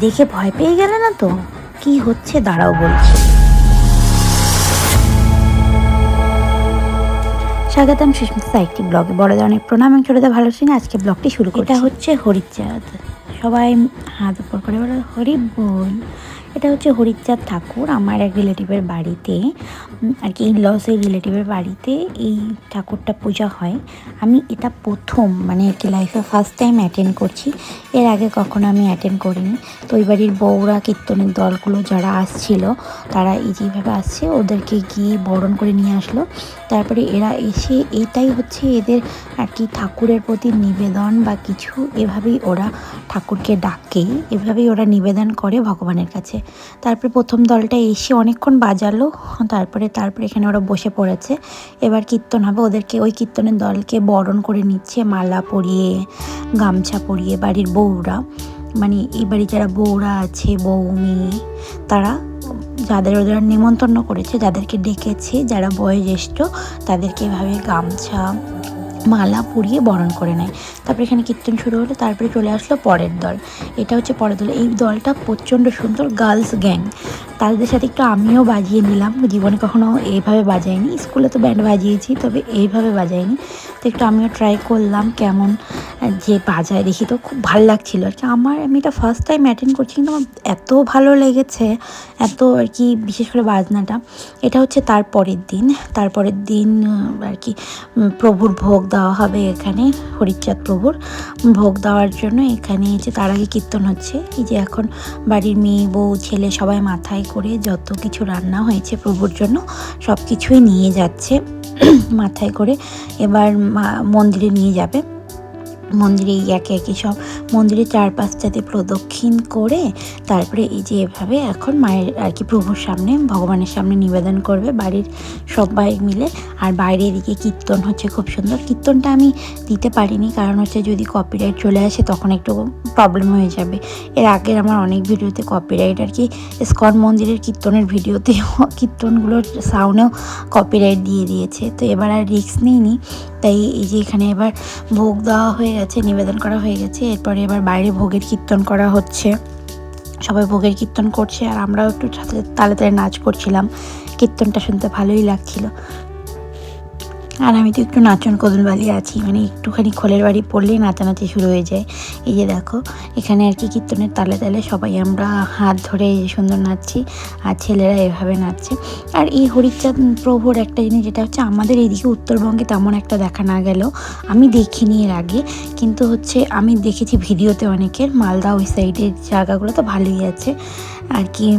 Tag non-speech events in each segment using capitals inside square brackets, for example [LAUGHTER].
দেখে ভয় পেয়ে গেলে না তো? কি হচ্ছে? দাঁড়াও বলছি। স্বাগতম সুস্মিতা একটি ব্লগে বড়দের অনেক প্রণাম এবং ছোটদের ভালো সঙ্গে আজকে ব্লগটি শুরু করি এটা হচ্ছে হরিচাঁদ। সবাই হাত উপর করে বলে হরি বল এটা হচ্ছে হরিচাঁদ ঠাকুর, আমার এক রিলেটিভের বাড়িতে। আর কি ইনলসের রিলেটিভের বাড়িতে এই ঠাকুরটা পূজা হয়। আমি এটা প্রথম মানে আর কি লাইফে ফার্স্ট টাইম অ্যাটেন্ড করছি। এর আগে কখনো আমি অ্যাটেন্ড করিনি। তো ওই বাড়ির বউরা কীর্তনের দলগুলো যারা আসছিল, তারা এই যেভাবে আসছে, ওদেরকে গিয়ে বরণ করে নিয়ে আসলো। তারপরে এরা এসে এটাই হচ্ছে এদের আর কি ঠাকুরের প্রতি নিবেদন বা কিছু এভাবেই ওরা ঠাকুরকে ডাকে। এভাবেই ওরা নিবেদন করে ভগবানের কাছে। তারপরে প্রথম দলটা এসে অনেকক্ষণ বাজালো, তারপরে তারপরে এখানে ওরা বসে পড়েছে। এবার কীর্তন হবে, ওদেরকে ওই কীর্তনের দলকে বরণ করে নিচ্ছে মালা পরিয়ে, গামছা পরিয়ে বাড়ির বউরা। মানে এই বাড়ি যারা বউরা আছে, বউ, মেয়ে, তারা যাদের ওদের নিমন্ত্রণ করেছে, যাদেরকে ডেকেছে, যারা বয়োজ্যেষ্ঠ, তাদেরকে এভাবে গামছা মালা পরিয়ে বরণ করে নেয়। তারপরে এখানে কীর্তন শুরু হলো, তারপরে চলে আসলো পরের দল। এটা হচ্ছে পরের দল। এই দলটা প্রচণ্ড সুন্দর গার্লস গ্যাং। তাদের সাথে একটু আমিও বাজিয়ে নিলাম। জীবনে কখনো এইভাবে বাজাইনি। স্কুলে তো ব্যান্ড বাজিয়েছি, তবে এইভাবে বাজাইনি। তো একটু আমিও ট্রাই করলাম কেমন যে বাজায় দেখি তো খুব ভালো লাগছিল। আর কি আমার, আমি এটা ফার্স্ট টাইম অ্যাটেন্ড করছি কিন্তু আমার এত ভালো লেগেছে, এত আর কি বিশেষ করে বাজনাটা। এটা হচ্ছে তার পরের দিন। তারপরের দিন আর কি প্রভুর ভোগ দেওয়া হবে এখানে, হরিচাঁদ প্রভুর। ভোগ দেওয়ার জন্য এখানে যে তার আগে কীর্তন হচ্ছে। এই যে এখন বাড়ির মেয়ে, বউ, ছেলে সবাই মাথায় করে যত কিছু রান্না হয়েছে প্রভুর জন্য সব কিছুই নিয়ে যাচ্ছে, [CLEARS THROAT] মাথায় করে। এবার মন্দিরে নিয়ে যাবে। মন্দিরে একে একে সব মন্দিরের চারপাশটাতে প্রদক্ষিণ করে তারপরে এই যে এভাবে এখন মায়ের আর কি প্রভুর সামনে, ভগবানের সামনে নিবেদন করবে বাড়ির সবাই মিলে। আর বাইরে এদিকে কীর্তন হচ্ছে, খুব সুন্দর। কীর্তনটা আমি দিতে পারিনি, কারণ হচ্ছে যদি কপিরাইট চলে আসে তখন একটু প্রবলেম হয়ে যাবে। এর আগের আমার অনেক ভিডিওতে কপিরাইট আর কি স্কন মন্দিরের কীর্তনের ভিডিওতে [LAUGHS] কীর্তনগুলোর সাউন্ডেও কপিরাইট দিয়ে দিয়েছে। তো এবার আর রিস্ক নিইনি। তাই এই যে এখানে এবার ভোগ দেওয়া হয়ে গেছে, নিবেদন করা হয়ে গেছে। এরপরে এবার বাইরে ভোগের কীর্তন করা হচ্ছে। সবাই ভোগের কীর্তন করছে আর আমরাও একটু সাথে তালে তালে নাচ করছিলাম। কীর্তনটা শুনতে ভালোই লাগছিল। আর আমি তো একটু নাচন কদলবালি আছি মানে একটুখানি খোলের বাড়ি পড়লেই নাচানাচি শুরু হয়ে যায়। এই যে দেখো, এখানে আর কি কীর্তনের তালে তালে সবাই আমরা হাত ধরে সুন্দর নাচছি, আর ছেলেরা এভাবে নাচছে। আর এই হরিচাঁদ প্রভুর একটা জিনিস যেটা হচ্ছে, আমাদের এইদিকে উত্তরবঙ্গে তেমন একটা দেখা না গেল আমি দেখিনি এর আগে। কিন্তু হচ্ছে, আমি দেখেছি ভিডিওতে অনেকের, মালদা ওই সাইডের জায়গাগুলো তো ভালোই আছে। আর কি,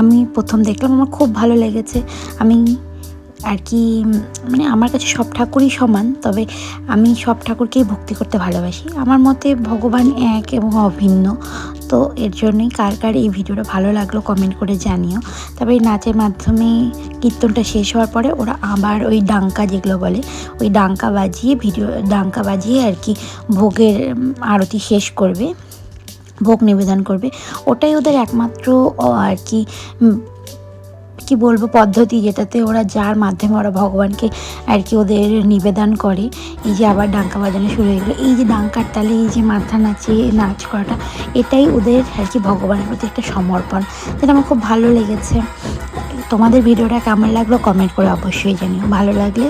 আমি প্রথম দেখলাম, আমার খুব ভালো লেগেছে। আমি আর কি মানে আমার কাছে সব ঠাকুরই সমান, তবে আমি সব ঠাকুরকেই ভক্তি করতে ভালোবাসি। আমার মতে ভগবান এক এবং অভিন্ন, তো এর জন্যই কার কার এই ভিডিওটা ভালো লাগল কমেন্ট করে জানিও। তবে এই নাচের মাধ্যমে কীর্তনটা শেষ হওয়ার পরে ওরা আবার ওই ডাঙ্কা যেগুলো বলে, ওই ডাঙ্কা বাজিয়ে ভিডিও, ডাঙ্কা বাজিয়ে আর কি ভোগের আরতি শেষ করবে, ভোগ নিবেদন করবে। ওটাই ওদের একমাত্র আর কি কি বলব, পদ্ধতি যেটাতে ওরা যার মাধ্যমে ওরা ভগবানকে আর কি ওদের নিবেদন করে। এই যে আবার ডাঙ্কা বাজানো শুরু হয়ে গেলো। এই যে ডাঙ্কার তালে এই যে মাথা নাচে নাচ করাটা, এটাই ওদের আর কি ভগবানের প্রতি একটা সমর্পণ। যেটা আমার খুব ভালো লেগেছে। তোমাদের ভিডিওটা কেমন লাগল কমেন্ট করে অবশ্যই জানিও। ভালো লাগলে